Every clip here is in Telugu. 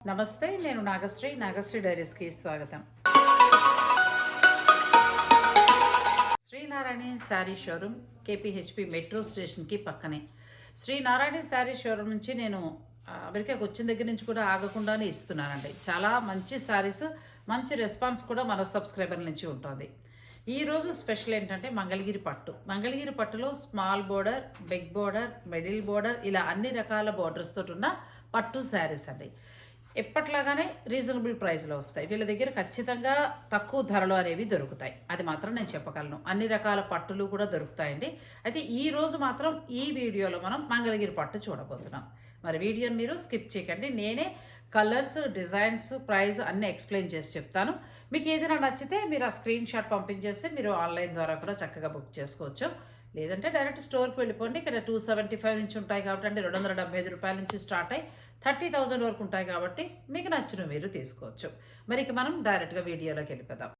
నమస్తే నేను నాగశ్రీ. నాగశ్రీ డైరీస్కి స్వాగతం. Srinarayana saree showroom KPHB metro స్టేషన్కి పక్కనే. శ్రీనారాయణ శారీ షోరూమ్ నుంచి నేను ఆ, అమెరికాకి వచ్చిన దగ్గర నుంచి కూడా ఆగకుండానే ఇస్తున్నానండి. చాలా మంచి శారీస్ మంచి రెస్పాన్స్ కూడా మన సబ్స్క్రైబర్ నుంచి ఉంటుంది. ఈరోజు స్పెషల్ ఏంటంటే మంగళగిరి పట్టు. మంగళగిరి పట్టులో small border big border middle border ఇలా అన్ని రకాల బోర్డర్స్ తోటి ఉన్న పట్టు శారీస్ అండి. ఎప్పట్లాగానే రీజనబుల్ ప్రైస్లో వస్తాయి. వీళ్ళ దగ్గర ఖచ్చితంగా తక్కువ ధరలు అనేవి దొరుకుతాయి. అది మాత్రం నేను చెప్పగలను. అన్ని రకాల పట్టులు కూడా దొరుకుతాయండి. అయితే ఈ రోజు మాత్రం ఈ వీడియోలో మనం మంగళగిరి పట్టు చూడబోతున్నాం. మరి వీడియోని మీరు స్కిప్ చేయకండి. నేనే కలర్స్ డిజైన్స్ ప్రైస్ అన్నీ ఎక్స్ప్లెయిన్ చేసి చెప్తాను. మీకు ఏదైనా నచ్చితే మీరు ఆ స్క్రీన్ షాట్ పంపించేస్తే మీరు ఆన్లైన్ ద్వారా కూడా చక్కగా బుక్ చేసుకోవచ్చు. లేదంటే డైరెక్ట్ స్టోర్కి వెళ్ళిపోండి. ఇక్కడ టూ సెవెంటీ ఫైవ్ నుంచి ఉంటాయి కాబట్టి అంటే రెండు వందల డెబ్బై ఐదు రూపాయల నుంచి స్టార్ట్ అయ్యి థర్టీ థౌజండ్ వరకు ఉంటాయి కాబట్టి మీకు నచ్చిన మీరు తీసుకోవచ్చు. మరి ఇక మనం డైరెక్ట్గా వీడియోలోకి వెళ్ళిపోదాం.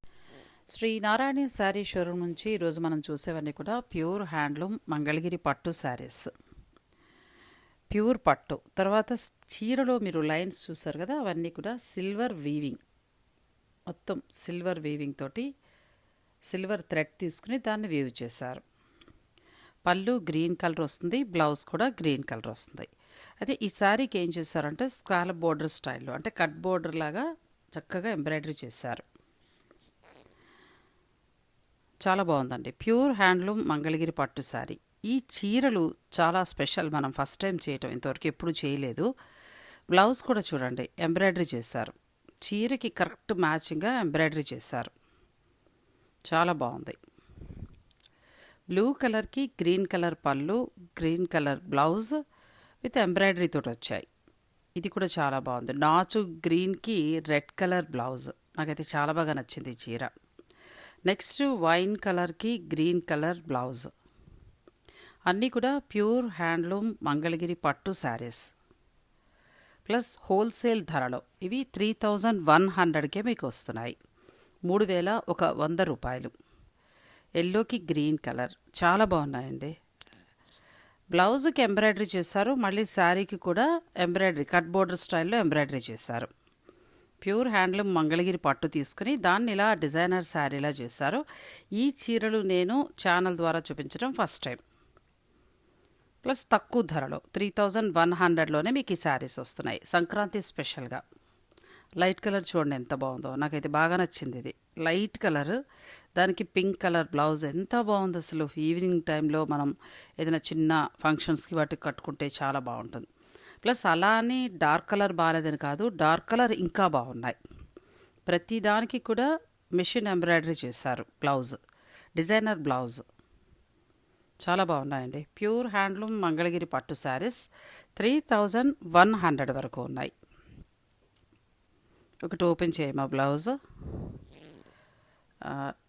శ్రీ నారాయణ శారీ షోరూమ్ నుంచి ఈరోజు మనం చూసేవన్నీ కూడా ప్యూర్ హ్యాండ్లూమ్ మంగళగిరి పట్టు శారీస్. ప్యూర్ పట్టు. తర్వాత చీరలో మీరు లైన్స్ చూసారు కదా అవన్నీ కూడా సిల్వర్ వీవింగ్. మొత్తం సిల్వర్ వీవింగ్ తోటి సిల్వర్ థ్రెడ్ తీసుకుని దాన్ని వీవ్ చేశారు. పళ్ళు గ్రీన్ కలర్ వస్తుంది బ్లౌజ్ కూడా గ్రీన్ కలర్ వస్తుంది. అయితే ఈ శారీకి ఏం చేశారంటే స్కాలప్ బోర్డర్ స్టైల్లో అంటే కట్ బోర్డర్ లాగా చక్కగా ఎంబ్రాయిడరీ చేశారు. చాలా బాగుందండి. ప్యూర్ హ్యాండ్లూమ్ మంగళగిరి పట్టు శారీ ఈ చీరలు చాలా స్పెషల్ మనం ఫస్ట్ టైం చేయటం ఇంతవరకు ఎప్పుడు చేయలేదు. బ్లౌజ్ కూడా చూడండి ఎంబ్రాయిడరీ చేశారు. చీరకి కరెక్ట్ మ్యాచింగ్గా ఎంబ్రాయిడరీ చేశారు. చాలా బాగుంది. బ్లూ కలర్కి గ్రీన్ కలర్ పళ్ళు green colour blouse with embroidery తోటి వచ్చాయి. ఇది కూడా చాలా బాగుంది. నాచు గ్రీన్కి రెడ్ కలర్ బ్లౌజ్. నాకైతే చాలా బాగా నచ్చింది చీర. నెక్స్ట్ వైన్ కలర్కి గ్రీన్ కలర్ బ్లౌజ్. అన్నీ కూడా ప్యూర్ హ్యాండ్లూమ్ మంగళగిరి పట్టు శారీస్. ప్లస్ హోల్సేల్ ధరలో ఇవి త్రీ థౌజండ్ వన్ హండ్రెడ్కే మీకు వస్తున్నాయి. మూడు వేల ఒక వంద రూపాయలు. ఎల్లోకి గ్రీన్ కలర్. చాలా బాగున్నాయండి. బ్లౌజ్కి ఎంబ్రాయిడరీ చేశారు. మళ్ళీ శారీకి కూడా ఎంబ్రాయిడరీ కట్ బోర్డర్ స్టైల్లో ఎంబ్రాయిడరీ చేశారు. ప్యూర్ హ్యాండ్లూమ్ మంగళగిరి పట్టు తీసుకుని దాన్ని ఇలా డిజైనర్ శారీలా చేశారు. ఈ చీరలు నేను ఛానల్ ద్వారా చూపించడం ఫస్ట్ టైం. ప్లస్ తక్కువ ధరలో త్రీ థౌజండ్ వన్ హండ్రెడ్లోనే మీకు ఈ శారీస్ వస్తున్నాయి. సంక్రాంతి స్పెషల్గా. లైట్ కలర్ చూడండి ఎంత బాగుందో. నాకైతే బాగా నచ్చింది ఇది. లైట్ కలర్ దానికి పింక్ కలర్ బ్లౌజ్ ఎంత బాగుంది అసలు. ఈవినింగ్ టైంలో మనం ఏదైనా చిన్న ఫంక్షన్స్కి వాటికి కట్టుకుంటే చాలా బాగుంటుంది. ప్లస్ అలా అని డార్క్ కలర్ బాగాలేదని కాదు డార్క్ కలర్ ఇంకా బాగున్నాయి. ప్రతి దానికి కూడా మిషన్ ఎంబ్రాయిడరీ చేశారు బ్లౌజ్ డిజైనర్ బ్లౌజ్. చాలా బాగున్నాయండి. ప్యూర్ హ్యాండ్లూమ్ మంగళగిరి పట్టు sarees three thousand one hundred వరకు ఉన్నాయి. ఒకటి ఓపెన్ చేయమా బ్లౌజ్.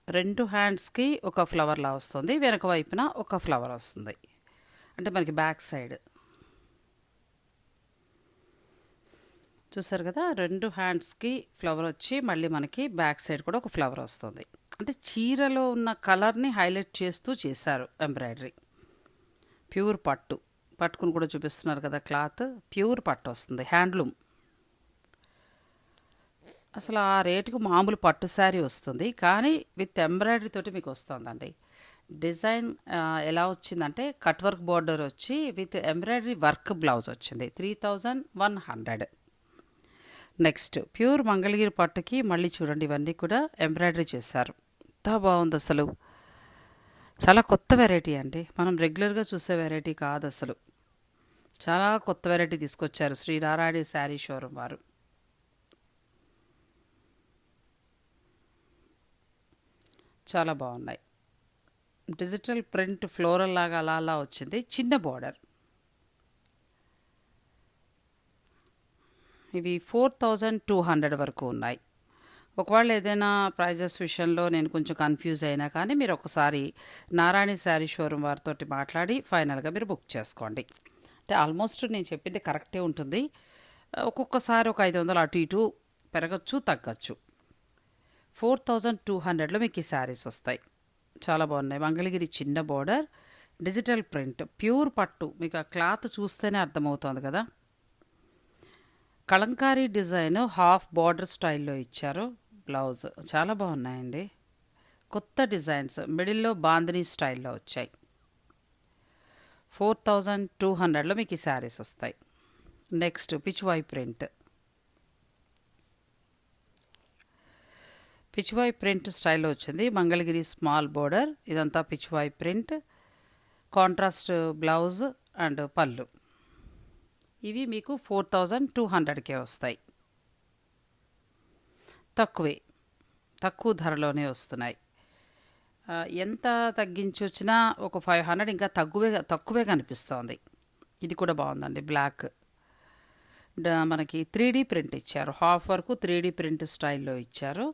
రెండు హ్యాండ్స్కి ఒక ఫ్లవర్లా వస్తుంది. వెనక వైపున ఒక ఫ్లవర్ వస్తుంది. అంటే మనకి బ్యాక్ సైడ్. చూసారు కదా? రెండు హ్యాండ్స్కి ఫ్లవర్ వచ్చి మళ్ళీ మనకి బ్యాక్ సైడ్ కూడా ఒక ఫ్లవర్ వస్తుంది. అంటే చీరలో ఉన్న కలర్ని హైలైట్ చేస్తూ చేశారు ఎంబ్రాయిడరీ. ప్యూర్ పట్టు. పట్టుకుని కూడా చూపిస్తున్నారు కదా క్లాత్. ప్యూర్ పట్టు వస్తుంది. హ్యాండ్లూమ్. అసలు ఆ రేటుకు మామూలు పట్టు శారీ వస్తుంది. కానీ విత్ ఎంబ్రాయిడరీ తోటి మీకు వస్తుందండి. డిజైన్ ఎలా వచ్చిందంటే కట్ వర్క్ బార్డర్ వచ్చి విత్ ఎంబ్రాయిడరీ వర్క్ బ్లౌజ్ వచ్చింది. Three thousand one hundred. Next pure Mangalagiri పట్టుకి మళ్ళీ చూడండి ఇవన్నీ కూడా ఎంబ్రాయిడరీ చేశారు. ఎంత బాగుంది అసలు. చాలా కొత్త వెరైటీ అండి. మనం రెగ్యులర్గా చూసే వెరైటీ కాదు అసలు. చాలా కొత్త వెరైటీ తీసుకొచ్చారు శ్రీనారాయణ శారీ షోరూమ్ వారు. చాలా బాగున్నాయి. డిజిటల్ ప్రింట్ ఫ్లోరల్ లాగా అలా అలా వచ్చింది. చిన్న బార్డర్. ఇవి ఫోర్ థౌజండ్ టూ హండ్రెడ్ వరకు ఉన్నాయి. ఒకవేళ ఏదైనా ప్రైజెస్ విషయంలో నేను కొంచెం కన్ఫ్యూజ్ అయినా కానీ మీరు ఒకసారి నారాయణ శారీ షోరూమ్ వారితో మాట్లాడి ఫైనల్గా మీరు బుక్ చేసుకోండి. అంటే ఆల్మోస్ట్ నేను చెప్పింది కరెక్టే ఉంటుంది. ఒక్కొక్కసారి ఒక ఐదు వందలు అటు ఇటు పెరగచ్చు తగ్గచ్చు. ఫోర్ థౌజండ్ టూ హండ్రెడ్లో మీకు ఈ శారీస్ వస్తాయి. చాలా బాగున్నాయి. మంగళగిరి చిన్న బోర్డర్ డిజిటల్ ప్రింట్ ప్యూర్ పట్టు. మీకు ఆ క్లాత్ చూస్తేనే అర్థమవుతుంది కదా. కలంకారీ డిజైన్ హాఫ్ బార్డర్ స్టైల్లో ఇచ్చారు. బ్లౌజ్ చాలా బాగున్నాయండి. కొత్త డిజైన్స్ మిడిల్లో బాందినీ స్టైల్లో వచ్చాయి. ఫోర్ థౌజండ్ టూ హండ్రెడ్లో మీకు ఈ శారీస్ వస్తాయి. Next Pichwai print. Pichwai print స్టైల్లో వచ్చింది. మంగళగిరి స్మాల్ బోర్డర్ ఇదంతా Pichwai print. Contrast blouse and పళ్ళు. ఇవి మీకు ఫోర్ థౌజండ్ టూ హండ్రెడ్కే వస్తాయి. తక్కువే. తక్కువ ధరలోనే వస్తున్నాయి. ఎంత తగ్గించి వచ్చినా ఒక ఫైవ్ హండ్రెడ్ ఇంకా తక్కువే తక్కువే కనిపిస్తోంది. ఇది కూడా బాగుందండి బ్లాక్. మనకి త్రీ డీ ప్రింట్ ఇచ్చారు. హాఫ్ వరకు త్రీ డీ ప్రింట్ స్టైల్లో ఇచ్చారు.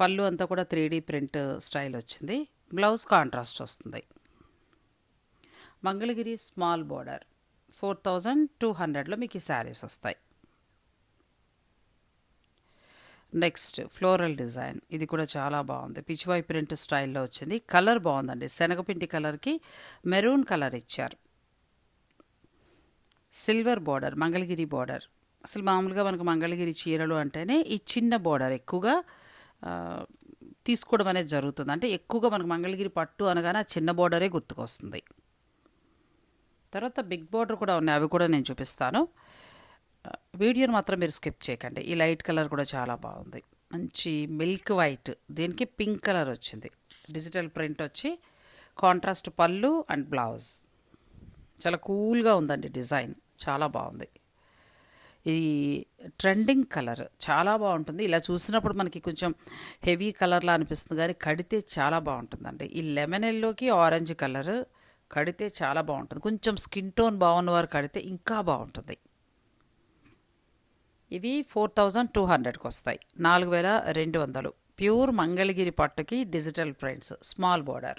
పళ్ళు అంతా కూడా త్రీ డీ ప్రింట్ స్టైల్ వచ్చింది. బ్లౌజ్ కాంట్రాస్ట్ వస్తుంది. Mangalagiri small border four thousand two హండ్రెడ్లో మీకు ఈ శారీస్ వస్తాయి. Next floral design. ఇది కూడా చాలా బాగుంది. పిచ్వాయ్ ప్రింట్ స్టైల్లో వచ్చింది. కలర్ బాగుందండి. శనగపిండి కలర్కి మెరూన్ కలర్ ఇచ్చారు. Silver border Mangalagiri border. అసలు మామూలుగా మనకు మంగళగిరి చీరలు అంటేనే ఈ చిన్న బార్డర్ ఎక్కువగా తీసుకోవడం అనేది జరుగుతుంది. అంటే ఎక్కువగా మనకు మంగళగిరి పట్టు అనగానే ఆ చిన్న బోర్డరే గుర్తుకొస్తుంది. తర్వాత బిగ్ బోర్డర్ కూడా ఉన్నాయి. అవి కూడా నేను చూపిస్తాను. వీడియోని మాత్రం మీరు స్కిప్ చేయకండి. ఈ లైట్ కలర్ కూడా చాలా బాగుంది. మంచి మిల్క్ వైట్. దీనికి పింక్ కలర్ వచ్చింది. డిజిటల్ ప్రింట్ వచ్చి కాంట్రాస్ట్ పళ్ళు అండ్ బ్లౌజ్. చాలా కూల్గా ఉందండి డిజైన్. చాలా బాగుంది. ఇది ట్రెండింగ్ కలర్ చాలా బాగుంటుంది. ఇలా చూసినప్పుడు మనకి కొంచెం హెవీ కలర్లా అనిపిస్తుంది. కానీ కడితే చాలా బాగుంటుందండి. ఈ లెమన్ ఎల్లోకి ఆరెంజ్ కలర్ కడితే చాలా బాగుంటుంది. కొంచెం స్కిన్ టోన్ బాగున్న వారు కడితే ఇంకా బాగుంటుంది. ఇవి ఫోర్ థౌజండ్ టూ హండ్రెడ్కి వస్తాయి. నాలుగు వేల రెండు వందలు. ప్యూర్ మంగళగిరి పట్టుకి డిజిటల్ ప్రింట్స్. Small border.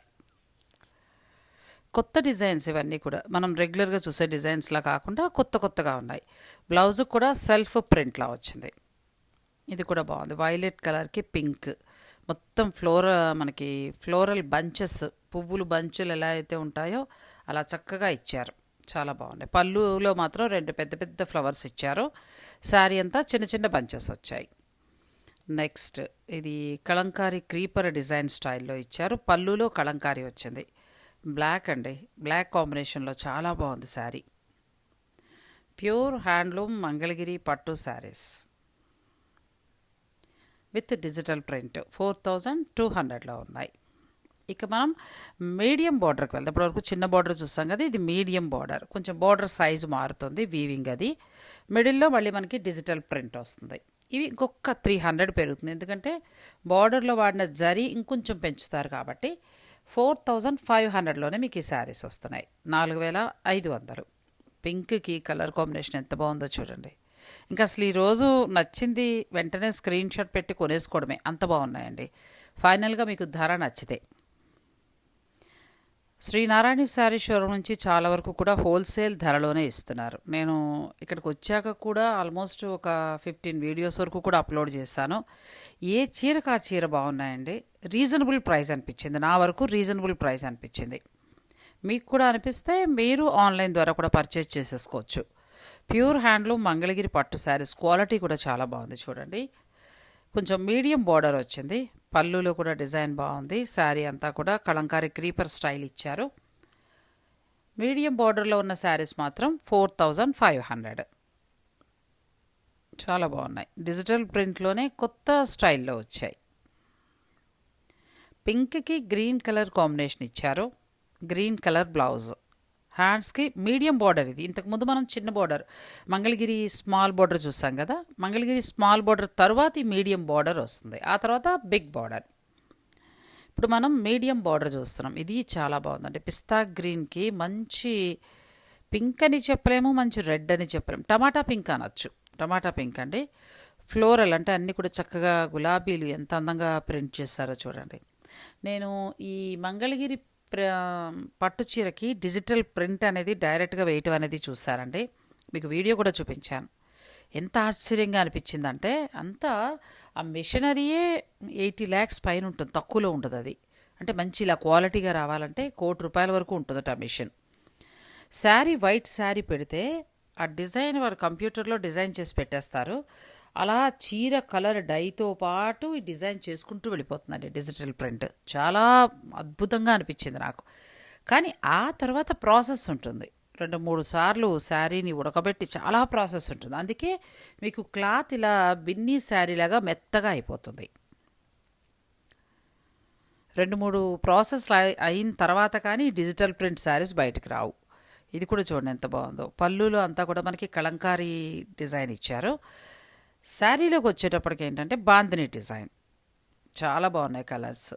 కొత్త డిజైన్స్ ఇవన్నీ కూడా. మనం రెగ్యులర్గా చూసే డిజైన్స్లా కాకుండా కొత్త కొత్తగా ఉన్నాయి. బ్లౌజ్ కూడా సెల్ఫ్ ప్రింట్లా వచ్చింది. ఇది కూడా బాగుంది. వైలెట్ కలర్కి పింక్. మొత్తం ఫ్లోర మనకి ఫ్లోరల్ బంచెస్ పువ్వులు బంచులు ఎలా అయితే ఉంటాయో అలా చక్కగా ఇచ్చారు. చాలా బాగున్నాయి పళ్ళులో మాత్రం రెండు పెద్ద పెద్ద ఫ్లవర్స్ ఇచ్చారు. శారీ అంతా చిన్న చిన్న బంచెస్ వచ్చాయి. నెక్స్ట్ ఇది కలంకారీ క్రీపర్ డిజైన్ స్టైల్లో ఇచ్చారు. పళ్ళులో కలంకారీ వచ్చింది. బ్లాక్ అండి. బ్లాక్ కాంబినేషన్లో చాలా బాగుంది శారీ. ప్యూర్ హ్యాండ్లూమ్ మంగళగిరి పట్టు sarees. With digital print four thousand two హండ్రెడ్లో ఉన్నాయి. ఇక మనం మీడియం బార్డర్కి వెళ్దాం. ఇప్పటివరకు చిన్న బార్డర్ చూస్తాం కదా ఇది మీడియం బార్డర్. కొంచెం బార్డర్ సైజు మారుతుంది వీవింగ్ అది. మిడిల్లో మళ్ళీ మనకి డిజిటల్ ప్రింట్ వస్తుంది. ఇవి ఇంకొక త్రీ హండ్రెడ్ పెరుగుతుంది. ఎందుకంటే బార్డర్లో వాడిన జరీ ఇంకొంచెం పెంచుతారు కాబట్టి ఫోర్ థౌజండ్ ఫైవ్ హండ్రెడ్లోనే మీకు ఈ శారీస్ వస్తున్నాయి. నాలుగు వేల ఐదు వందలు. పింక్కి కలర్ కాంబినేషన్ ఎంత బాగుందో చూడండి. ఇంకా అసలు ఈరోజు నచ్చింది వెంటనే స్క్రీన్ షాట్ పెట్టి కొనేసుకోవడమే. అంత బాగున్నాయండి. ఫైనల్గా మీకు ధర నచ్చితే. శ్రీనారాయణ శారీ షోరూమ్ నుంచి చాలా వరకు కూడా హోల్సేల్ ధరలోనే ఇస్తున్నారు. నేను ఇక్కడికి వచ్చాక కూడా ఆల్మోస్ట్ ఒక ఫిఫ్టీన్ వీడియోస్ వరకు కూడా అప్లోడ్ చేశాను. ఏ చీరకు ఆ చీర బాగున్నాయండి? రీజనబుల్ ప్రైస్ అనిపించింది. నా వరకు రీజనబుల్ ప్రైస్ అనిపించింది. మీకు కూడా అనిపిస్తే మీరు ఆన్లైన్ ద్వారా కూడా పర్చేజ్ చేసేసుకోవచ్చు. ప్యూర్ హ్యాండ్లూమ్ మంగళగిరి పట్టు శారీస్ క్వాలిటీ కూడా చాలా బాగుంది చూడండి. కొంచెం మీడియం బార్డర్ వచ్చింది. పళ్ళులో కూడా డిజైన్ బాగుంది. శారీ అంతా కూడా కలంకారీ క్రీపర్ స్టైల్ ఇచ్చారు. మీడియం బార్డర్లో ఉన్న శారీస్ మాత్రం ఫోర్ థౌజండ్ ఫైవ్ హండ్రెడ్. చాలా బాగున్నాయి. డిజిటల్ ప్రింట్లోనే కొత్త స్టైల్లో వచ్చాయి. పింక్కి గ్రీన్ కలర్ కాంబినేషన్ ఇచ్చారు. Green colour blouse. హ్యాండ్స్కి మీడియం బార్డర్ ఇది. ఇంతకుముందు మనం చిన్న బార్డర్ మంగళగిరి స్మాల్ బార్డర్ చూసాం కదా? మంగళగిరి స్మాల్ బార్డర్ తర్వాత ఈ మీడియం బార్డర్ వస్తుంది. ఆ తర్వాత బిగ్ బార్డర్. ఇప్పుడు మనం మీడియం బార్డర్ చూస్తున్నాం. ఇది చాలా బాగుందండి. పిస్తా గ్రీన్కి మంచి పింక్ అని చెప్పలేము మంచి రెడ్ అని చెప్పలేము. టమాటా పింక్ అనొచ్చు. టమాటా పింక్ అండి. ఫ్లోరల్ అంటే అన్నీ కూడా చక్కగా గులాబీలు ఎంత అందంగా ప్రింట్ చేశారో చూడండి. నేను ఈ మంగళగిరి ప్ర పట్టు చీరకి డిజిటల్ ప్రింట్ అనేది డైరెక్ట్గా వేయటం అనేది చూసారండి మీకు వీడియో కూడా చూపించాను. ఎంత ఆశ్చర్యంగా అనిపించిందంటే అంతా ఆ మిషనరీయే ఎయిటీ ల్యాక్స్ పైన ఉంటుంది తక్కువలో ఉంటుంది అది. అంటే మంచి ఇలా క్వాలిటీగా రావాలంటే కోటి రూపాయల వరకు ఉంటుందట ఆ మిషన్. శారీ వైట్ శారీ పెడితే ఆ డిజైన్ వారు కంప్యూటర్లో డిజైన్ చేసి పెట్టేస్తారు. అలా చీర కలర్ డైతో పాటు ఈ డిజైన్ చేసుకుంటూ వెళ్ళిపోతుందండి డిజిటల్ ప్రింట్. చాలా అద్భుతంగా అనిపించింది నాకు. కానీ ఆ తర్వాత ప్రాసెస్ ఉంటుంది. రెండు మూడు సార్లు శారీని ఉడకబెట్టి చాలా ప్రాసెస్ ఉంటుంది. అందుకే మీకు క్లాత్ ఇలా బిన్నీ శారీ లాగా మెత్తగా అయిపోతుంది. రెండు మూడు ప్రాసెస్ అయిన తర్వాత కానీ డిజిటల్ ప్రింట్ శారీస్ బయటకు రావు. ఇది కూడా చూడండి ఎంత బాగుందో. పళ్ళులో అంతా కూడా మనకి కలంకారీ డిజైన్ ఇచ్చారు. శారీలోకి వచ్చేటప్పటికి ఏంటంటే బాందిని డిజైన్. చాలా బాగున్నాయి కలర్స్.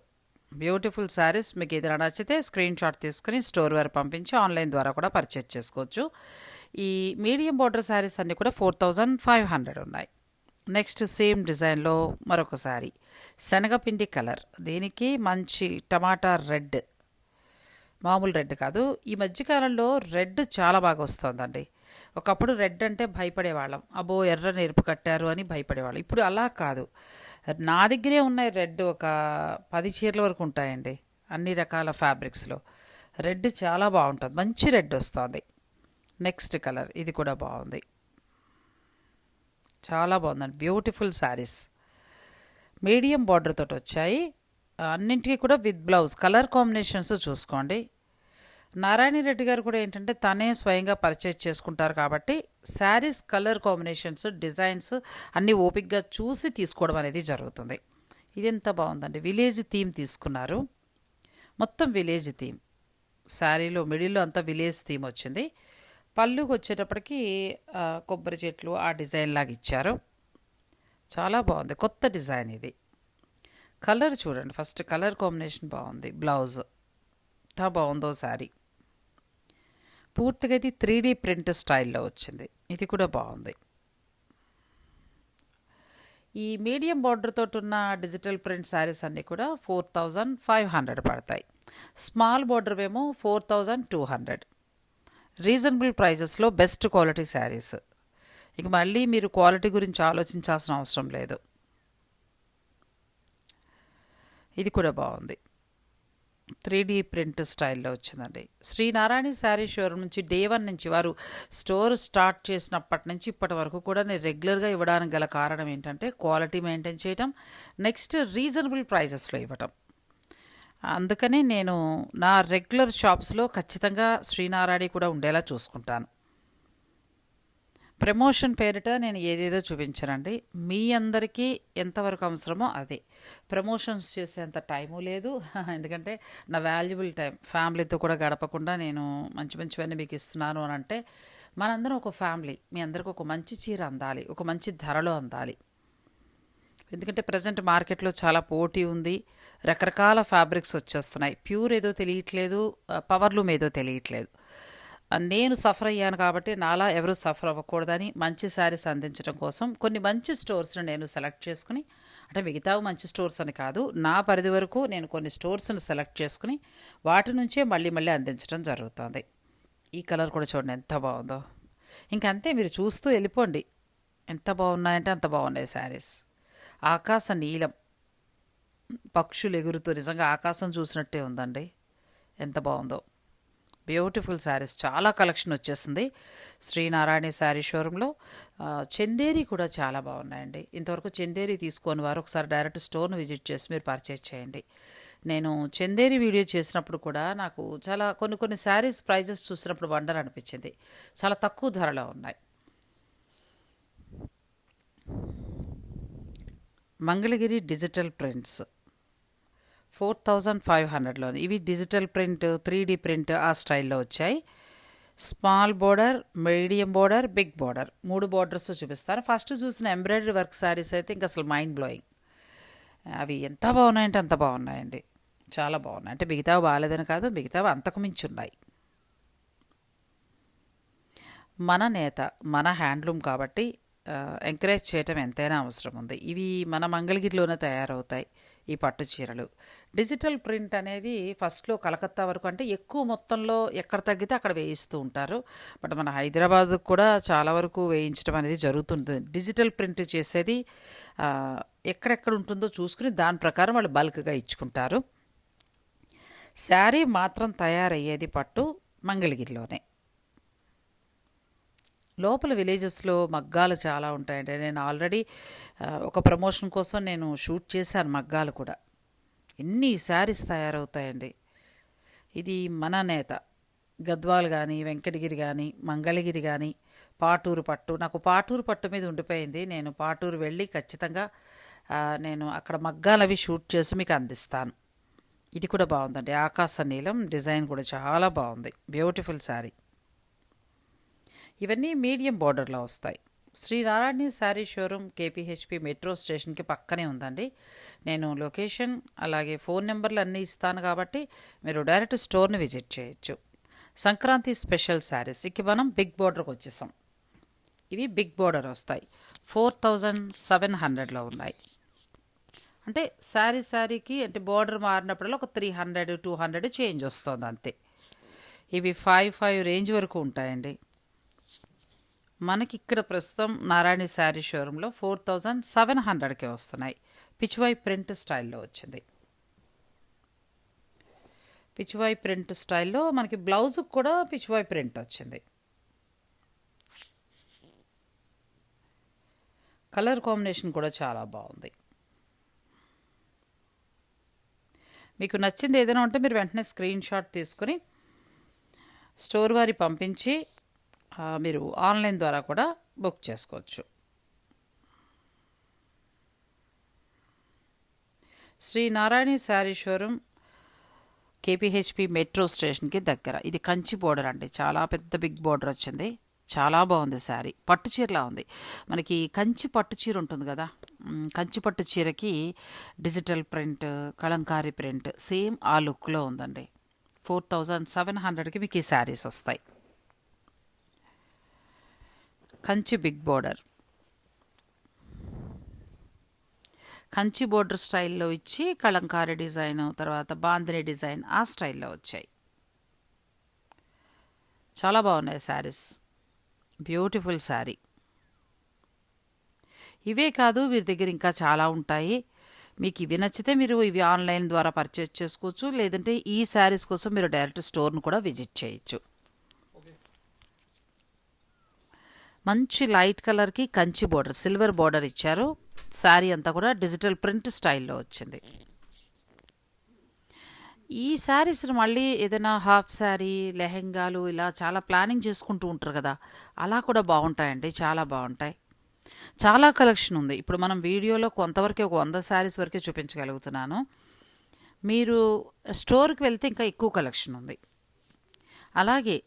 బ్యూటిఫుల్ శారీస్ మీకు ఏదైనా నచ్చితే స్క్రీన్ షాట్ తీసుకుని స్టోర్ వారు పంపించి ఆన్లైన్ ద్వారా కూడా పర్చేజ్ చేసుకోవచ్చు. ఈ మీడియం బార్డర్ శారీస్ అన్నీ కూడా ఫోర్ థౌజండ్ ఫైవ్ హండ్రెడ్ ఉన్నాయి. నెక్స్ట్ సేమ్ డిజైన్లో మరొక శారీ. శనగపిండి కలర్. దీనికి మంచి టమాటా రెడ్. మామూలు రెడ్ కాదు. ఈ మధ్యకాలంలో రెడ్ చాలా బాగా వస్తుందండి. ఒకప్పుడు రెడ్ అంటే భయపడేవాళ్ళం. అబ్బో ఎర్ర నెరుపు కట్టారు అని భయపడేవాళ్ళం. ఇప్పుడు అలా కాదు. నా దగ్గరే ఉన్నాయి రెడ్ ఒక పది చీరల వరకు ఉంటాయండి అన్ని రకాల ఫ్యాబ్రిక్స్లో. రెడ్ చాలా బాగుంటుంది. మంచి రెడ్ వస్తుంది. నెక్స్ట్ కలర్ ఇది కూడా బాగుంది. చాలా బాగుందండి. బ్యూటిఫుల్ శారీస్. మీడియం బార్డర్ తోటి వచ్చాయి. అన్నింటికి కూడా విత్ బ్లౌజ్. కలర్ కాంబినేషన్స్ చూసుకోండి. నారాయణ రెడ్డి గారు కూడా ఏంటంటే తనే స్వయంగా పర్చేజ్ చేసుకుంటారు కాబట్టి శారీస్ కలర్ కాంబినేషన్స్ డిజైన్స్ అన్నీ ఓపిక్గా చూసి తీసుకోవడం అనేది జరుగుతుంది. ఇది ఎంత బాగుందండి విలేజ్ థీమ్ తీసుకున్నారు. మొత్తం విలేజ్ థీమ్. శారీలో మిడిల్లో అంతా విలేజ్ థీమ్ వచ్చింది. పళ్ళుకి వచ్చేటప్పటికి కొబ్బరి చెట్లు ఆ డిజైన్ లాగా ఇచ్చారు. చాలా బాగుంది. కొత్త డిజైన్ ఇది. కలర్ చూడండి. ఫస్ట్ కలర్ కాంబినేషన్ బాగుంది. బ్లౌజ్. ఎంత బాగుందో శారీ. పూర్తిగా ఇది త్రీ డీ ప్రింట్ స్టైల్లో వచ్చింది. ఇది కూడా బాగుంది. ఈ మీడియం బార్డర్ తోటి ఉన్న డిజిటల్ ప్రింట్ శారీస్ అన్నీ కూడా ఫోర్ థౌజండ్ ఫైవ్ హండ్రెడ్ పడతాయి. స్మాల్ బార్డర్ ఏమో four thousand two hundred. Reasonable ప్రైజెస్లో బెస్ట్ క్వాలిటీ శారీస్. ఇక మళ్ళీ మీరు క్వాలిటీ గురించి ఆలోచించాల్సిన అవసరం లేదు. ఇది కూడా బాగుంది. త్రీ డీ ప్రింట్ స్టైల్లో వచ్చిందండి. శ్రీనారాయణ శారీ షోరూమ్ నుంచి డే వన్ నుంచి వారు స్టోర్ స్టార్ట్ చేసినప్పటి నుంచి ఇప్పటి వరకు కూడా నేను రెగ్యులర్గా ఇవ్వడానికి గల కారణం ఏంటంటే క్వాలిటీ మెయింటైన్ చేయటం నెక్స్ట్ రీజనబుల్ ప్రైజెస్లో ఇవ్వటం. అందుకని నేను నా రెగ్యులర్ షాప్స్లో ఖచ్చితంగా శ్రీనారాయణ కూడా ఉండేలా చూసుకుంటాను. ప్రమోషన్ పేరిట నేను ఏదేదో చూపించనండి. మీ అందరికీ ఎంతవరకు అవసరమో అదే. ప్రమోషన్స్ చేసేంత టైము లేదు. ఎందుకంటే నా వాల్యుబుల్ టైం ఫ్యామిలీతో కూడా గడపకుండా నేను మంచి మంచివన్నీ మీకు ఇస్తున్నాను అని అంటే మనందరం ఒక ఫ్యామిలీ మీ అందరికి ఒక మంచి చీర అందాలి ఒక మంచి ధరలో అందాలి. ఎందుకంటే ప్రజెంట్ మార్కెట్లో చాలా పోటీ ఉంది. రకరకాల ఫ్యాబ్రిక్స్ వచ్చేస్తున్నాయి. ప్యూర్ ఏదో తెలియట్లేదు పవర్లూమ్ ఏదో తెలియట్లేదు. నేను సఫర్ అయ్యాను కాబట్టి నాలా ఎవరు సఫర్ అవ్వకూడదని మంచి శారీస్ అందించడం కోసం కొన్ని మంచి స్టోర్స్ని నేను సెలెక్ట్ చేసుకుని అంటే మిగతావి మంచి స్టోర్స్ అని కాదు నా పరిధి వరకు నేను కొన్ని స్టోర్స్ని సెలెక్ట్ చేసుకుని వాటి నుంచే మళ్ళీ మళ్ళీ అందించడం జరుగుతుంది. ఈ కలర్ కూడా చూడండి ఎంత బాగుందో. ఇంకంతే మీరు చూస్తూ వెళ్ళిపోండి. ఎంత బాగున్నాయంటే అంత బాగున్నాయి శారీస్. ఆకాశ నీలం. పక్షులు ఎగురుతూ నిజంగా ఆకాశం చూసినట్టే ఉందండి. ఎంత బాగుందో. Beautiful sarees. చాలా కలెక్షన్ వచ్చేసింది. శ్రీనారాయణ శారీ షోరూంలో. చందేరి కూడా చాలా బాగున్నాయండి. ఇంతవరకు చందేరి తీసుకొని వారు ఒకసారి డైరెక్ట్ స్టోర్ను విజిట్ చేసి మీరు పర్చేజ్ చేయండి. నేను చందేరి వీడియో చేసినప్పుడు కూడా నాకు చాలా కొన్ని కొన్ని శారీస్ ప్రైజెస్ చూసినప్పుడు వండర్ అనిపించింది. చాలా తక్కువ ధరలో ఉన్నాయి. Mangalagiri digital prints. Four thousand five హండ్రెడ్లో ఇవి digital print three D print ఆ స్టైల్లో వచ్చాయి. Small border medium border big border. మూడు బోర్డర్స్ చూపిస్తారు. ఫస్ట్ చూసిన ఎంబ్రాయిడరీ వర్క్ శారీస్ అయితే ఇంకా అసలు మైండ్ బ్లోయింగ్ అవి ఎంత బాగున్నాయంటే అంత బాగున్నాయండి. చాలా బాగున్నాయి. అంటే మిగతావి బాగాలేదని కాదు మిగతావి అంతకు మించి ఉన్నాయి. మన నేత మన హ్యాండ్లూమ్ కాబట్టి ఎంకరేజ్ చేయటం ఎంతైనా అవసరం ఉంది. ఇవి మన మంగళగిరిలోనే తయారవుతాయి ఈ పట్టు చీరలు. డిజిటల్ ప్రింట్ అనేది ఫస్ట్లో కలకత్తా వరకు అంటే ఎక్కువ మొత్తంలో ఎక్కడ తగ్గితే అక్కడ వేయిస్తూ ఉంటారు. బట్ మన హైదరాబాద్ కూడా చాలా వరకు వేయించడం అనేది జరుగుతుంది డిజిటల్ ప్రింట్ చేసేది ఎక్కడెక్కడ ఉంటుందో చూసుకుని దాని ప్రకారం వాళ్ళు బల్క్గా ఇచ్చుకుంటారు. శారీ మాత్రం తయారయ్యేది పట్టు మంగళగిరిలోనే. లోపల విలేజెస్లో మగ్గాలు చాలా ఉంటాయండి. నేను ఆల్రెడీ ఒక ప్రమోషన్ కోసం నేను షూట్ చేశాను మగ్గాలు కూడా. ఎన్ని శారీస్ తయారవుతాయండి. ఇది మన నేత గద్వాల్ కానీ వెంకటగిరి కానీ మంగళగిరి కానీ పాటూరు పట్టు. నాకు పాటూరు పట్టు మీద ఉండిపోయింది. నేను పాటూరు వెళ్ళి ఖచ్చితంగా నేను అక్కడ మగ్గాలవి షూట్ చేసి మీకు అందిస్తాను. ఇది కూడా బాగుందండి. ఆకాశ నీలం డిజైన్ కూడా చాలా బాగుంది. Beautiful saree. ఇవన్నీ మీడియం బార్డర్లో వస్తాయి. Sri Narayani saree showroom KPHB metro స్టేషన్కి పక్కనే ఉందండి. నేను లొకేషన్ అలాగే ఫోన్ నెంబర్లు అన్నీ ఇస్తాను కాబట్టి మీరు డైరెక్ట్ స్టోర్ని విజిట్ చేయొచ్చు. Sankranti special sarees. ఇక మనం బిగ్ బార్డర్కి వచ్చేసాం. ఇవి బిగ్ బార్డర్ వస్తాయి. ఫోర్ థౌజండ్ సెవెన్ హండ్రెడ్లో ఉన్నాయి. అంటే శారీ శారీకి అంటే బార్డర్ మారినప్పుడల్లా ఒక three hundred two hundred change వస్తుంది అంతే. ఇవి ఫైవ్ ఫైవ్ రేంజ్ వరకు ఉంటాయండి. మనకి ఇక్కడ ప్రస్తుతం నారాయణ శారీ షోరూంలో ఫోర్ థౌజండ్ సెవెన్ హండ్రెడ్కే వస్తున్నాయి. పిచ్వాయ్ ప్రింట్ స్టైల్లో వచ్చింది. పిచ్వాయ్ ప్రింట్ స్టైల్లో మనకి బ్లౌజ్కి కూడా పిచ్వాయ్ ప్రింట్ వచ్చింది. కలర్ కాంబినేషన్ కూడా చాలా బాగుంది. మీకు నచ్చింది ఏదైనా ఉంటే మీరు వెంటనే స్క్రీన్ షాట్ తీసుకుని స్టోర్ వారి పంపించి మీరు ఆన్లైన్ ద్వారా కూడా బుక్ చేసుకోవచ్చు. Sri Narayani saree showroom KPHB metro స్టేషన్కి దగ్గర. ఇది కంచి బోర్డర్ అండి. చాలా పెద్ద బిగ్ బోర్డర్ వచ్చింది. చాలా బాగుంది శారీ. పట్టు చీరలా ఉంది. మనకి కంచి పట్టు చీర ఉంటుంది కదా? కంచి పట్టు చీరకి digital print Kalamkari print same ఆ లుక్లో ఉందండి. ఫోర్ థౌజండ్ సెవెన్ హండ్రెడ్కి మీకు ఈ శారీస్ వస్తాయి. Kanchi big border. Kanchi border స్టైల్లో ఇచ్చి కళంకారి డిజైన్ తర్వాత బాందిని డిజైన్ ఆ స్టైల్లో వచ్చాయి. చాలా బాగున్నాయి శారీస్. బ్యూటిఫుల్ శారీ. ఇవే కాదు వీరి దగ్గర ఇంకా చాలా ఉంటాయి. మీకు ఇవి నచ్చితే మీరు ఇవి ఆన్లైన్ ద్వారా పర్చేస్ చేసుకోవచ్చు లేదంటే ఈ శారీస్ కోసం మీరు డైరెక్ట్ స్టోర్ను కూడా విజిట్ చేయొచ్చు. మంచి లైట్ కలర్కి కంచి బోర్డర్ సిల్వర్ బోర్డర్ ఇచ్చారు. శారీ అంతా కూడా డిజిటల్ ప్రింట్ స్టైల్లో వచ్చింది. ఈ శారీస్ మళ్ళీ ఏదైనా హాఫ్ శారీ లెహెంగాలు ఇలా చాలా ప్లానింగ్ చేసుకుంటూ ఉంటారు కదా అలా కూడా బాగుంటాయండి చాలా బాగుంటాయి. చాలా కలెక్షన్ ఉంది. ఇప్పుడు మనం వీడియోలో కొంతవరకే ఒక వంద శారీస్ వరకే చూపించగలుగుతున్నాను. మీరు స్టోర్కి వెళ్తే ఇంకా ఎక్కువ కలెక్షన్ ఉంది. అలాగే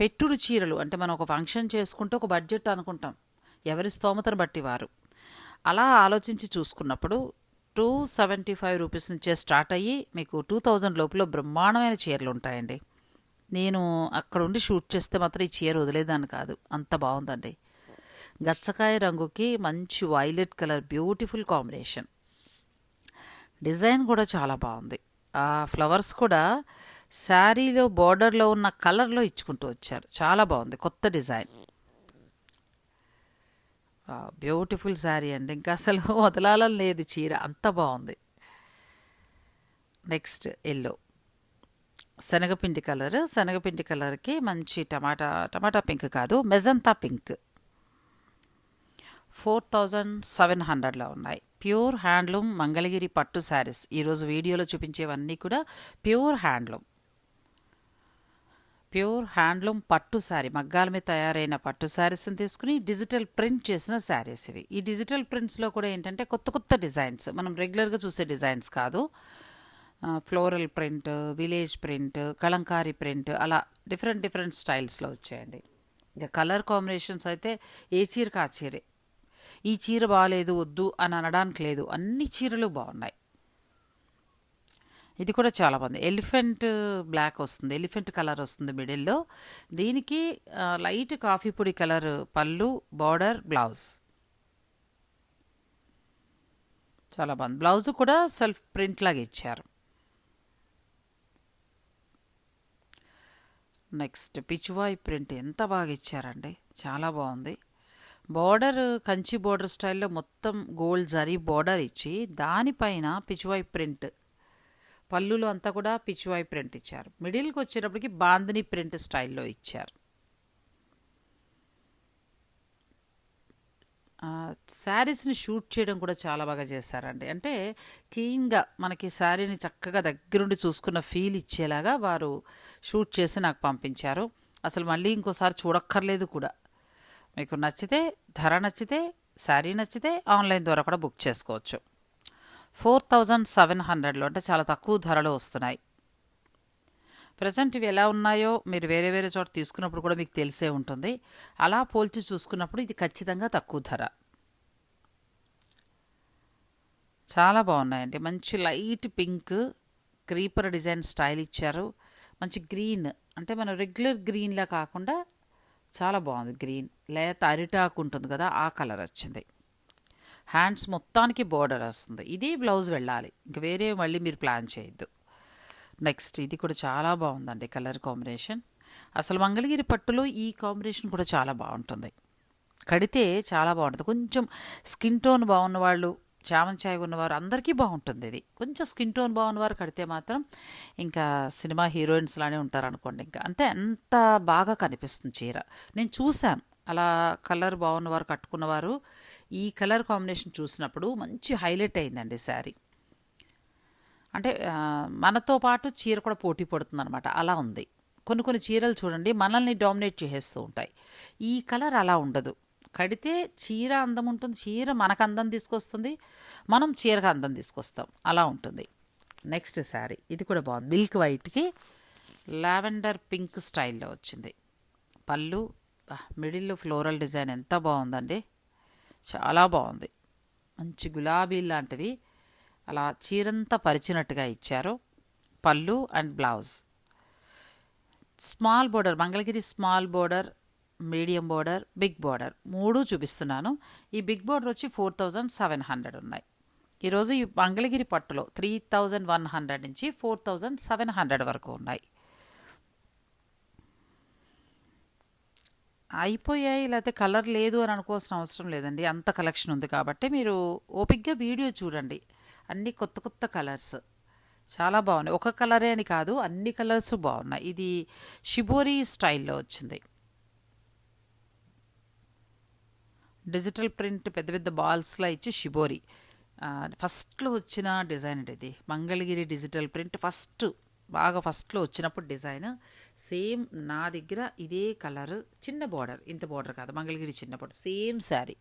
పెట్టుడు చీరలు అంటే మనం ఒక ఫంక్షన్ చేసుకుంటే ఒక బడ్జెట్ అనుకుంటాం. ఎవరి స్తోమతను బట్టి వారు. అలా ఆలోచించి చూసుకున్నప్పుడు టూ సెవెంటీ ఫైవ్ రూపీస్ నుంచే స్టార్ట్ అయ్యి మీకు టూ థౌజండ్ లోపల బ్రహ్మాండమైన చీరలు ఉంటాయండి. నేను అక్కడ ఉండి షూట్ చేస్తే మాత్రం ఈ చీర వదిలేదాన్ని కాదు. అంత బాగుందండి. గచ్చకాయ రంగుకి మంచి violet colour beautiful combination. Design కూడా చాలా బాగుంది. ఆ ఫ్లవర్స్ కూడా శారీలో బార్డర్లో ఉన్న కలర్లో ఇచ్చుకుంటూ వచ్చారు. చాలా బాగుంది. కొత్త డిజైన్. బ్యూటిఫుల్ శారీ అండి. ఇంకా అసలు వదలాలని లేదు చీర. అంత బాగుంది. Next yellow. శనగపిండి కలర్. శనగపిండి కలర్కి మంచి టమాటా టమాటా పింక్ కాదు magenta pink. Four thousand seven హండ్రెడ్లో ఉన్నాయి. ప్యూర్ హ్యాండ్లూమ్ మంగళగిరి పట్టు శారీస్. ఈరోజు వీడియోలో చూపించేవన్నీ కూడా ప్యూర్ హ్యాండ్లూమ్. ప్యూర్ హ్యాండ్లూమ్ పట్టు శారీ మగ్గాల మీద తయారైన పట్టు శారీస్ని తీసుకుని డిజిటల్ ప్రింట్ చేసిన శారీస్ ఇవి. ఈ డిజిటల్ ప్రింట్స్లో కూడా ఏంటంటే కొత్త కొత్త డిజైన్స్ మనం రెగ్యులర్గా చూసే డిజైన్స్ కాదు. Floral print village print Kalamkari print అలా డిఫరెంట్ డిఫరెంట్ స్టైల్స్లో వచ్చాయండి. ఇక కలర్ కాంబినేషన్స్ అయితే ఏ చీరకు ఆ చీరే. ఈ చీర బాగాలేదు వద్దు అని అనడానికి లేదు. అన్ని చీరలు బాగున్నాయి. ఇది కూడా చాలా బాగుంది. ఎలిఫెంట్ బ్లాక్ వస్తుంది. ఎలిఫెంట్ కలర్ వస్తుంది మిడిల్లో. దీనికి లైట్ కాఫీ పొడి కలర్ పళ్ళు బార్డర్ బ్లౌజ్. చాలా బాగుంది. బ్లౌజ్ కూడా సెల్ఫ్ ప్రింట్ లాగా ఇచ్చారు. నెక్స్ట్ పిచ్వాయి ప్రింట్ ఎంత బాగా ఇచ్చారండి. చాలా బాగుంది. బార్డర్ కంచి బార్డర్ స్టైల్లో మొత్తం గోల్డ్ జరీ బార్డర్ ఇచ్చి దానిపైన పిచ్వాయ్ ప్రింట్ పళ్ళులో అంతా కూడా పిచ్చివాయి ప్రింట్ ఇచ్చారు. మిడిల్కి వచ్చేటప్పటికి బాందిని ప్రింట్ స్టైల్లో ఇచ్చారు. శారీస్ని షూట్ చేయడం కూడా చాలా బాగా చేశారండి. అంటే క్లీన్గా మనకి శారీని చక్కగా దగ్గరుండి చూసుకున్న ఫీల్ ఇచ్చేలాగా వారు షూట్ చేసి నాకు పంపించారు. అసలు మళ్ళీ ఇంకోసారి చూడక్కర్లేదు కూడా. మీకు నచ్చితే ధర నచ్చితే శారీ నచ్చితే ఆన్లైన్ ద్వారా కూడా బుక్ చేసుకోవచ్చు. ఫోర్ థౌజండ్ సెవెన్ హండ్రెడ్లో అంటే చాలా తక్కువ ధరలో వస్తున్నాయి. ప్రజెంట్ ఇవి ఎలా ఉన్నాయో మీరు వేరే వేరే చోట తీసుకున్నప్పుడు కూడా మీకు తెలిసే ఉంటుంది. అలా పోల్చి చూసుకున్నప్పుడు ఇది ఖచ్చితంగా తక్కువ ధర. చాలా బాగున్నాయండి. మంచి light pink creeper design style ఇచ్చారు. మంచి గ్రీన్ అంటే మన రెగ్యులర్ గ్రీన్లా కాకుండా చాలా బాగుంది గ్రీన్. లేత అరిటాకు ఉంటుంది కదా ఆ కలర్ వచ్చింది. హ్యాండ్స్ మొత్తానికి బోర్డర్ వస్తుంది. ఇది బ్లౌజ్ వెళ్ళాలి. ఇంక వేరే మళ్ళీ మీరు ప్లాన్ చేయొద్దు. నెక్స్ట్ ఇది కూడా చాలా బాగుందండి కలర్ కాంబినేషన్. అసలు మంగళగిరి పట్టులో ఈ కాంబినేషన్ కూడా చాలా బాగుంటుంది. కడితే చాలా బాగుంటుంది. కొంచెం స్కిన్ టోన్ బాగున్న వాళ్ళు చామంచాయ ఉన్నవారు అందరికీ బాగుంటుంది ఇది. కొంచెం స్కిన్ టోన్ బాగున్నవారు కడితే మాత్రం ఇంకా సినిమా హీరోయిన్స్ లానే ఉంటారు అనుకోండి ఇంకా. అంతే అంత బాగా కనిపిస్తుంది చీర. నేను చూశాను. అలా కలర్ బాగున్నవారు కట్టుకున్నవారు ఈ కలర్ కాంబినేషన్ చూసినప్పుడు మంచి హైలైట్ అయిందండి శారీ. అంటే మనతో పాటు చీర కూడా పోటీ పడుతుందన్నమాట. అలా ఉంది. కొన్ని కొన్ని చీరలు చూడండి మనల్ని డామినేట్ చేసేస్తూ ఉంటాయి. ఈ కలర్ అలా ఉండదు. కడితే చీర అందం ఉంటుంది చీర మనకు అందం తీసుకొస్తుంది మనం చీరకు అందం తీసుకొస్తాం. అలా ఉంటుంది. Next saree. ఇది కూడా బాగుంది. మిల్క్ వైట్కి లావెండర్ పింక్ స్టైల్లో వచ్చింది. పళ్ళు మిడిల్లో ఫ్లోరల్ డిజైన్ ఎంత బాగుందండి. చాలా బాగుంది. మంచి గులాబీ లాంటివి అలా చీరంతా పరిచినట్టుగా ఇచ్చారు. పళ్ళు and blouse. Small border Mangalagiri small border medium border big border మూడు చూపిస్తున్నాను. ఈ బిగ్ బోర్డర్ వచ్చి ఫోర్ థౌజండ్ సెవెన్ హండ్రెడ్ ఉన్నాయి. ఈరోజు ఈ మంగళగిరి పట్టులో త్రీ థౌజండ్ వన్ హండ్రెడ్ నుంచి ఫోర్ థౌజండ్ సెవెన్ హండ్రెడ్ వరకు ఉన్నాయి. అయిపోయాయి లేకపోతే కలర్ లేదు అని అనుకోవాల్సిన అవసరం లేదండి. అంత కలెక్షన్ ఉంది కాబట్టి మీరు ఓపిక్గా వీడియో చూడండి. అన్ని కొత్త కొత్త కలర్స్. చాలా బాగున్నాయి. ఒక కలరే అని కాదు అన్ని కలర్స్ బాగున్నాయి. ఇది షిబోరి స్టైల్లో వచ్చింది. డిజిటల్ ప్రింట్ పెద్ద పెద్ద బాల్స్లా ఇచ్చి షిబోరి. ఫస్ట్లో వచ్చిన డిజైన్ అండి ఇది. మంగళగిరి డిజిటల్ ప్రింట్ ఫస్ట్ బాగా ఫస్ట్లో వచ్చినప్పుడు డిజైన్. సేమ్ నా దగ్గర ఇదే కలర్ చిన్న బార్డర్ ఇంత బార్డర్ కాదు మంగళగిరి చిన్న బార్డర్ సేమ్ శారీ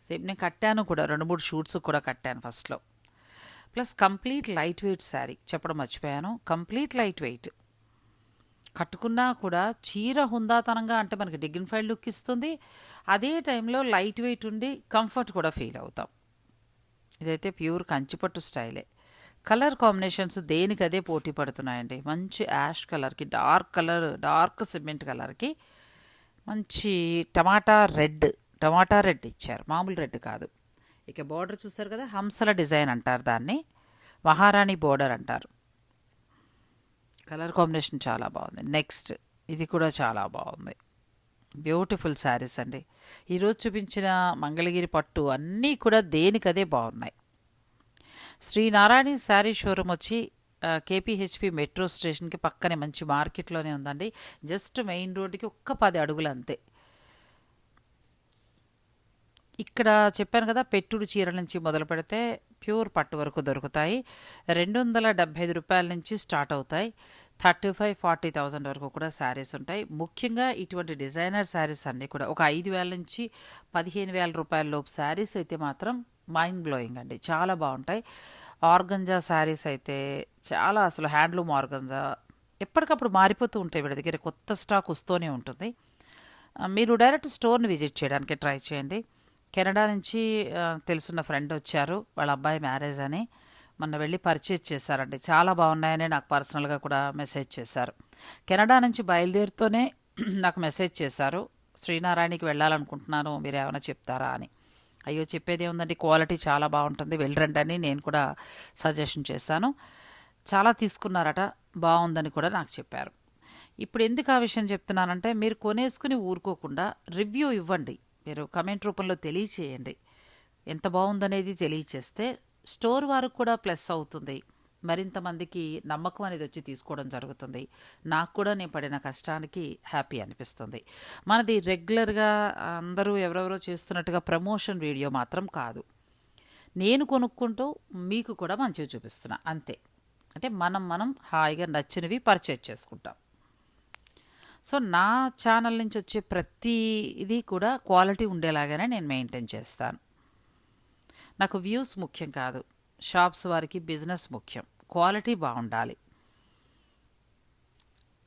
సేమ్ నేను కట్టాను కూడా రెండు మూడు షూట్స్ కూడా కట్టాను ఫస్ట్లో plus complete light weight saree చెప్పడం మర్చిపోయాను. కంప్లీట్ లైట్ వెయిట్ కట్టుకున్నా కూడా చీర హుందాతనంగా అంటే మనకి డిగ్నిఫైడ్ లుక్ ఇస్తుంది. అదే టైంలో లైట్ వెయిట్ ఉండి కంఫర్ట్ కూడా ఫీల్ అవుతాం. ఇదైతే ప్యూర్ కంచిపట్టు స్టైలే కలర్ కాంబినేషన్స్ దేనికి అదే పోటీ పడుతున్నాయండి. మంచి యాష్ కలర్కి డార్క్ కలర్ డార్క్ సిమెంట్ కలర్కి మంచి టమాటా రెడ్ టమాటా రెడ్ ఇచ్చారు. మామూలు రెడ్ కాదు. ఇక బోర్డర్ చూసారు కదా హంసల డిజైన్ అంటారు దాన్ని. మహారాణి బోర్డర్ అంటారు. కలర్ కాంబినేషన్ చాలా బాగుంది. నెక్స్ట్ ఇది కూడా చాలా బాగుంది. బ్యూటిఫుల్ శారీస్ అండి. ఈరోజు చూపించిన మంగళగిరి పట్టు అన్నీ కూడా దేనికదే బాగున్నాయి. శ్రీ నారాయణ శారీ షోరూమ్ వచ్చి కేపీహెచ్పి మెట్రో స్టేషన్కి పక్కనే మంచి మార్కెట్లోనే ఉందండి. జస్ట్ మెయిన్ రోడ్డుకి ఒక్క పది అడుగులు అంతే. ఇక్కడ చెప్పాను కదా పెట్టుడు చీరల నుంచి మొదలు పెడితే ప్యూర్ పట్టు వరకు దొరుకుతాయి. రెండు వందల డెబ్బై ఐదు రూపాయల నుంచి స్టార్ట్ అవుతాయి. థర్టీ ఫైవ్ ఫార్టీ థౌజండ్ వరకు కూడా శారీస్ ఉంటాయి. ముఖ్యంగా ఇటువంటి డిజైనర్ శారీస్ అన్నీ కూడా ఒక ఐదు వేల నుంచి పదిహేను వేల రూపాయల లోపు శారీస్ అయితే మాత్రం మైండ్ బ్లోయింగ్ అండి. చాలా బాగుంటాయి. ఆర్గంజా శారీస్ అయితే చాలా అసలు హ్యాండ్లూమ్ ఆర్గంజా ఎప్పటికప్పుడు మారిపోతూ ఉంటాయి వీడి దగ్గర. కొత్త స్టాక్ వస్తూనే ఉంటుంది. మీరు డైరెక్ట్ స్టోర్ని విజిట్ చేయడానికి ట్రై చేయండి. కెనడా నుంచి తెలుసున్న ఫ్రెండ్ వచ్చారు. వాళ్ళ అబ్బాయి మ్యారేజ్ అని. మొన్న వెళ్ళి పర్చేజ్ చేశారండి. చాలా బాగున్నాయని నాకు పర్సనల్గా కూడా మెసేజ్ చేశారు. కెనడా నుంచి బయలుదేరుతూనే నాకు మెసేజ్ చేశారు. శ్రీనారాయణకి వెళ్ళాలనుకుంటున్నాను. మీరు ఏమైనా చెప్తారా అని. అయ్యో చెప్పేది ఏముందండి? క్వాలిటీ చాలా బాగుంటుంది. వెళ్ళరండి అని నేను కూడా సజెషన్ చేశాను. చాలా తీసుకున్నారట. బాగుందని కూడా నాకు చెప్పారు. ఇప్పుడు ఎందుకు ఆ విషయం చెప్తున్నానంటే మీరు కొనేసుకుని ఊరుకోకుండా రివ్యూ ఇవ్వండి. మీరు కమెంట్ రూపంలో తెలియచేయండి. ఎంత బాగుందనేది తెలియచేస్తే స్టోర్ వారికి కూడా ప్లస్ అవుతుంది. మరింత మందికి నమ్మకం అనేది వచ్చి తీసుకోవడం జరుగుతుంది. నాకు కూడా నేను పడిన కష్టానికి హ్యాపీ అనిపిస్తుంది. మనది రెగ్యులర్గా అందరూ ఎవరెవరో చేస్తున్నట్టుగా ప్రమోషన్ వీడియో మాత్రం కాదు. నేను కొనుక్కుంటూ మీకు కూడా మంచిగా చూపిస్తున్నా. అంతే. అంటే మనం మనం హాయిగా నచ్చినవి పర్చేజ్ చేసుకుంటాం. సో నా ఛానల్ నుంచి వచ్చే ప్రతి ఇది కూడా క్వాలిటీ ఉండేలాగానే నేను మెయింటైన్ చేస్తాను. నాకు వ్యూస్ ముఖ్యం కాదు. షాప్స్ వారికి బిజినెస్ ముఖ్యం. క్వాలిటీ బాగుండాలి.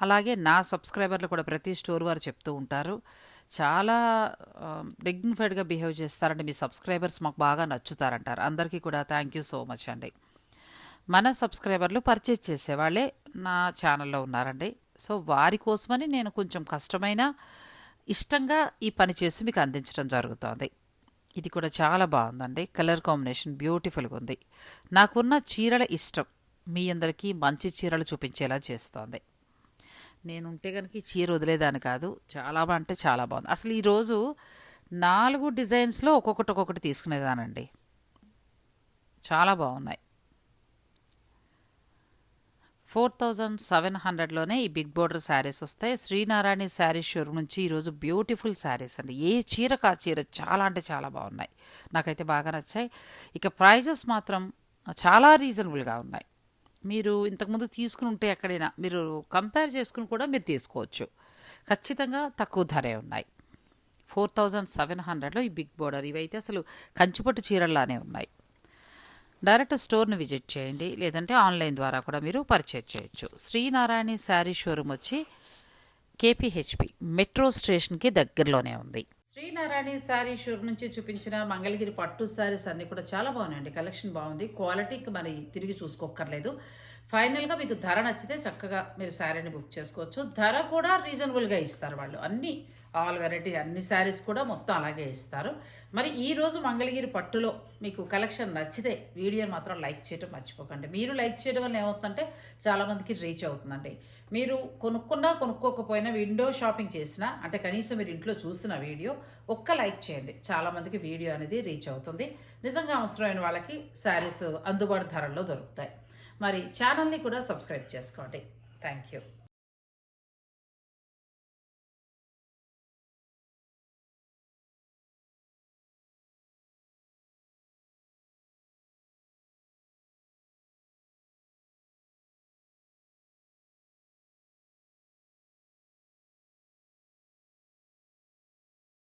అలాగే నా సబ్స్క్రైబర్లు కూడా ప్రతి స్టోర్ వారు చెప్తూ ఉంటారు చాలా డిగ్నిఫైడ్గా బిహేవ్ చేస్తారంటే మీ సబ్స్క్రైబర్స్ మాకు బాగా నచ్చుతారంటారు. అందరికీ కూడా థ్యాంక్ యూ సో మచ్ అండి. మన సబ్స్క్రైబర్లు పర్చేజ్ చేసేవాళ్ళే నా ఛానల్లో ఉన్నారండి. సో వారి కోసమని నేను కొంచెం కష్టమైన ఇష్టంగా ఈ పని చేసి మీకు అందించడం జరుగుతోంది. ఇది కూడా చాలా బాగుందండి. కలర్ కాంబినేషన్ బ్యూటిఫుల్గా ఉంది. నాకున్న చీరల ఇష్టం. మీ అందరికీ మంచి చీరలు చూపించేలా చేస్తోంది. నేను ఉంటే కనుక ఈ చీర వదిలేదాన్ని కాదు. చాలా అంటే చాలా బాగుంది. అసలు ఈరోజు నాలుగు డిజైన్స్లో ఒక్కొక్కటి ఒక్కొక్కటి తీసుకునేదానండి. చాలా బాగున్నాయి. ఫోర్ థౌజండ్ సెవెన్ హండ్రెడ్లోనే ఈ బిగ్ బోర్డర్ శారీస్ వస్తాయి. శ్రీనారాయణ శారీ షోరూమ్ నుంచి ఈరోజు బ్యూటిఫుల్ శారీస్ అండి. ఏ చీరకు ఆ చీర చాలా అంటే చాలా బాగున్నాయి. నాకైతే బాగా నచ్చాయి. ఇక ప్రైజెస్ మాత్రం చాలా రీజనబుల్గా ఉన్నాయి. మీరు ఇంతకుముందు తీసుకుని ఉంటే ఎక్కడైనా మీరు కంపేర్ చేసుకుని కూడా మీరు తీసుకోవచ్చు. ఖచ్చితంగా తక్కువ ధరే ఉన్నాయి. ఫోర్ థౌజండ్ సెవెన్ హండ్రెడ్లో ఈ బిగ్ బోర్డర్ ఇవైతే అసలు కంచిపట్టు చీరల్లానే ఉన్నాయి. డైరెక్ట్ స్టోర్ని విజిట్ చేయండి లేదంటే ఆన్లైన్ ద్వారా కూడా మీరు పర్చేజ్ చేయొచ్చు. శ్రీనారాయణ శారీ షోరూమ్ వచ్చి కేపీహెచ్పి మెట్రో స్టేషన్కి దగ్గరలోనే ఉంది. శ్రీనారాయణ శారీ షూర్ నుంచి చూపించిన మంగళగిరి పట్టు శారీస్ అన్నీ కూడా చాలా బాగున్నాయండి. కలెక్షన్ బాగుంది. క్వాలిటీకి మరి తిరిగి చూసుకోక్కర్లేదు. ఫైనల్గా మీకు ధర నచ్చితే చక్కగా మీరు శారీని బుక్ చేసుకోవచ్చు. ధర కూడా రీజనబుల్గా ఇస్తారు వాళ్ళు. అన్ని ఆల్ వెరైటీ అన్ని శారీస్ కూడా మొత్తం అలాగే ఇస్తారు. మరి ఈరోజు మంగళగిరి పట్టులో మీకు కలెక్షన్ నచ్చితే వీడియోని మాత్రం లైక్ చేయడం మర్చిపోకండి. మీరు లైక్ చేయడం వల్ల ఏమవుతుందంటే చాలామందికి రీచ్ అవుతుందండి. మీరు కొనుక్కున్నా కొనుక్కోకపోయినా విండో షాపింగ్ చేసినా అంటే కనీసం మీరు ఇంట్లో చూసిన వీడియో ఒక్క లైక్ చేయండి. చాలామందికి వీడియో అనేది రీచ్ అవుతుంది. నిజంగా అవసరమైన వాళ్ళకి శారీస్ అందుబాటు ధరల్లో దొరుకుతాయి. మరి ఛానల్ని కూడా సబ్స్క్రైబ్ చేసుకోండి. Thank you.